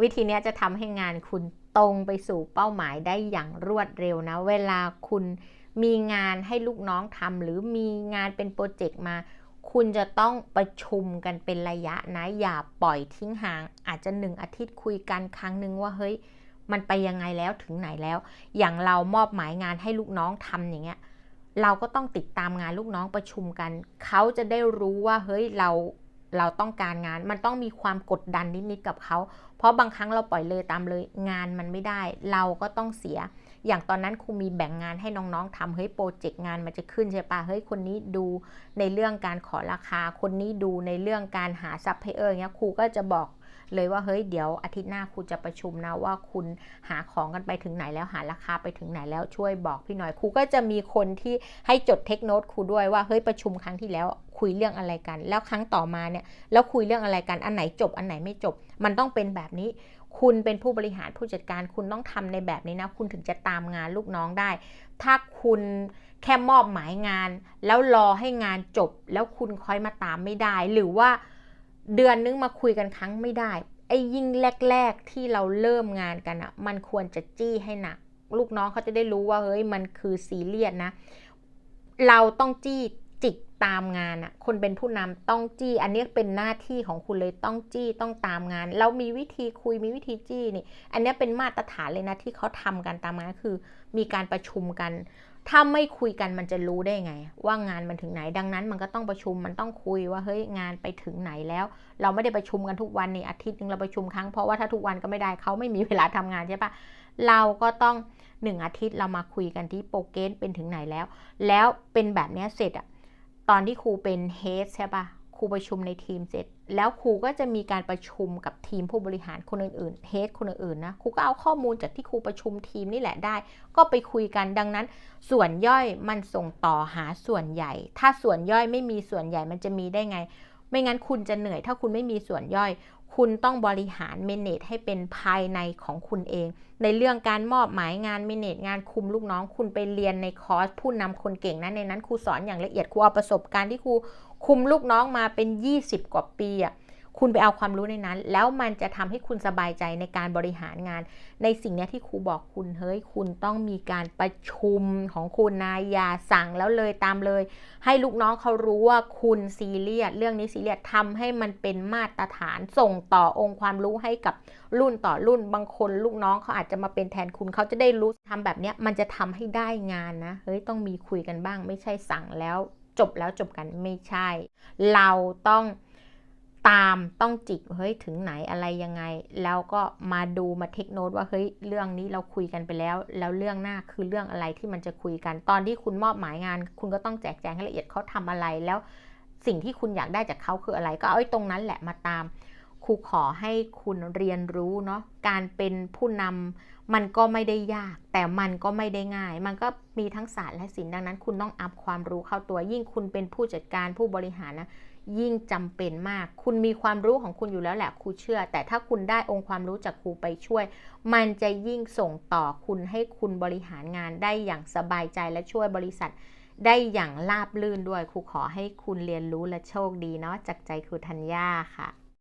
วิธีนี้จะทำให้งานคุณตรงไปสู่เป้าหมายได้อย่างรวดเร็วนะ เวลาคุณมีงานให้ลูกน้องทำหรือมีงานเป็นโปรเจกต์มา คุณจะต้องประชุมกันเป็นระยะนะ อย่าปล่อยทิ้งห่าง อาจจะหนึ่งอาทิตย์คุยกันครั้งหนึ่งว่าเฮ้ย มันไปยังไงแล้วถึงไหนแล้ว อย่างเรามอบหมายงานให้ลูกน้องทำอย่างเงี้ยเราก็ต้องติดตามงานลูกน้องประชุมกัน เขาจะได้รู้ว่าเฮ้ยเรา เราต้องการงาน มันต้องมีความกดดันนิดๆกับเขา เพราะบางครั้งเราปล่อยเลยตามเลยงานมันไม่ได้ เราก็ต้องเสีย อย่างตอนนั้นครูมีแบ่งงานให้น้องๆทำเฮ้ยโปรเจกต์งานมันจะขึ้นใช่ปะเฮ้ยคนนี้ดูในเรื่องการขอราคา คนนี้ดูในเรื่องการหาซัพพลายเออร์เงี้ยครูก็จะบอก เลยว่าเฮ้ยเดี๋ยวอาทิตย์หน้าครูจะประชุมนะว่าคุณหาของกันไปถึงไหนแล้วหาราคาไปถึงไหนแล้วช่วยบอกพี่หน่อยครูก็จะมีคนที่ให้จดเทคโนตครูด้วยว่าเฮ้ยประชุมครั้งที่แล้วคุยเรื่องอะไรกัน แล้วครั้งต่อมาเนี่ยแล้วคุยเรื่องอะไรกันอันไหนจบอันไหนไม่จบ มันต้องเป็นแบบนี้ คุณเป็นผู้บริหารผู้จัดการคุณต้องทำในแบบนี้นะคุณถึงจะตามงานลูกน้องได้ ถ้าคุณแค่มอบหมายงาน แล้วรอให้งานจบ แล้วคุณคอยมาตามไม่ได้หรือว่า เดือนนึงมาคุยกันครั้งไม่ได้ไอ้ยิ่งแรก ๆที่เราเริ่มงานกันอะมันควรจะจี้ให้หนัก ลูกน้องเขาจะได้รู้ว่าเฮ้ยมันคือซีเรียสนะ เราต้องจี้จิกตามงานอะคนเป็นผู้นำต้องจี้ อันนี้เป็นหน้าที่ของคุณเลยต้องจี้ต้องตามงาน เรามีวิธีคุยมีวิธีจี้นี่ อันนี้เป็นมาตรฐานเลยนะที่เขาทำกันตามงานคือ มีการประชุมกัน ถ้าไม่คุยกันมันจะรู้ได้ไง ว่างานมันถึงไหนดังนั้น มันก็ต้องประชุมมันต้องคุยว่าเฮ้ยงานไปถึงไหนแล้ว เราไม่ได้ประชุมกันทุกวันนี่อาทิตย์หนึงเราประชุมครั้งเพราะว่าถ้าทุกวันก็ไม่ได้เขาไม่มีเวลาทำงานใช่ปะเราก็ต้องหนึ่งอาทิตย์เรามาคุยกันที่โปรเกสเป็นถึงไหนแล้ว แล้วเป็นแบบนี้เสร็จอะตอนที่ครูเป็นเฮดใช่ปะครูประชุมในทีมเสร็จ แล้วครูก็จะมีการประชุมกับทีมผู้บริหารคนอื่นๆ เฮดคนอื่นๆนะ ครูก็เอาข้อมูลจากที่ครูประชุมทีมนี่แหละได้ ก็ไปคุยกันดังนั้น ส่วนย่อยมันส่งต่อหาส่วนใหญ่ ถ้าส่วนย่อยไม่มีส่วนใหญ่มันจะมีได้ไง ไม่งั้นคุณจะเหนื่อยถ้าคุณไม่มีส่วนย่อย คุณต้องบริหารเมเนจให้เป็นภายในของคุณเอง ในเรื่องการมอบหมายงานเมเนจงานคุมลูกน้อง คุณไปเรียนในคอร์สผู้นำคนเก่งนะในนั้นครูสอนอย่างละเอียดครูเอาประสบการณ์ที่ครูคุมลูกน้องมาเป็น 20 กว่าปีอะ คุณไปเอาความรู้ในนั้น แล้วมันจะทำให้คุณสบายใจในการบริหารงาน ในสิ่งนี้ที่ครูบอกคุณเฮ้ยคุณต้องมีการประชุมของคุณนายอย่าสั่งแล้วเลยตามเลย ให้ลูกน้องเขารู้ว่าคุณซีเรียสเรื่องนี้ซีเรียสทำให้มันเป็นมาตรฐานส่งต่อองค์ความรู้ให้กับรุ่นต่อรุ่นบางคนลูกน้องเขาอาจจะมาเป็นแทนคุณเขาจะได้รู้ทำแบบนี้มันจะทำให้ได้งานนะเฮ้ยต้องมีคุยกันบ้าง ไม่ใช่สั่งแล้ว จบแล้วจบกันไม่ใช่ เราต้อง ตามต้องจิกเฮ้ยถึงไหนอะไรยังไง แล้วก็มาดูมาเทคโนตว่าเฮ้ยเรื่องนี้เราคุยกันไปแล้ว แล้วเรื่องหน้าคือเรื่องอะไรที่มันจะคุยกัน ตอนที่คุณมอบหมายงาน คุณก็ต้องแจกแจงให้ละเอียดเขาทำอะไรแล้วสิ่งที่คุณอยากได้จากเขาคืออะไร ก็เอาไอ้ตรงนั้นแหละมาตามครูขอให้คุณเรียนรู้เนาะการเป็นผู้นำมันก็ไม่ได้ยาก แต่มันก็ไม่ได้ง่าย มันก็มีทั้งศาสตร์และศิลป์ดังนั้น คุณต้องอัพความรู้เข้าตัวยิ่งคุณเป็นผู้จัดการผู้บริหารนะ ยิ่งจำเป็นมาก คุณมีความรู้ของคุณอยู่แล้วแหละครูเชื่อ แต่ถ้าคุณได้องค์ความรู้จากครูไปช่วย มันจะยิ่งส่งต่อคุณให้คุณบริหารงานได้อย่างสบายใจและช่วยบริษัท ได้อย่างราบลื่นด้วยครูขอให้คุณเรียนรู้และโชคดีเนาะจากใจครูธัญญาค่ะ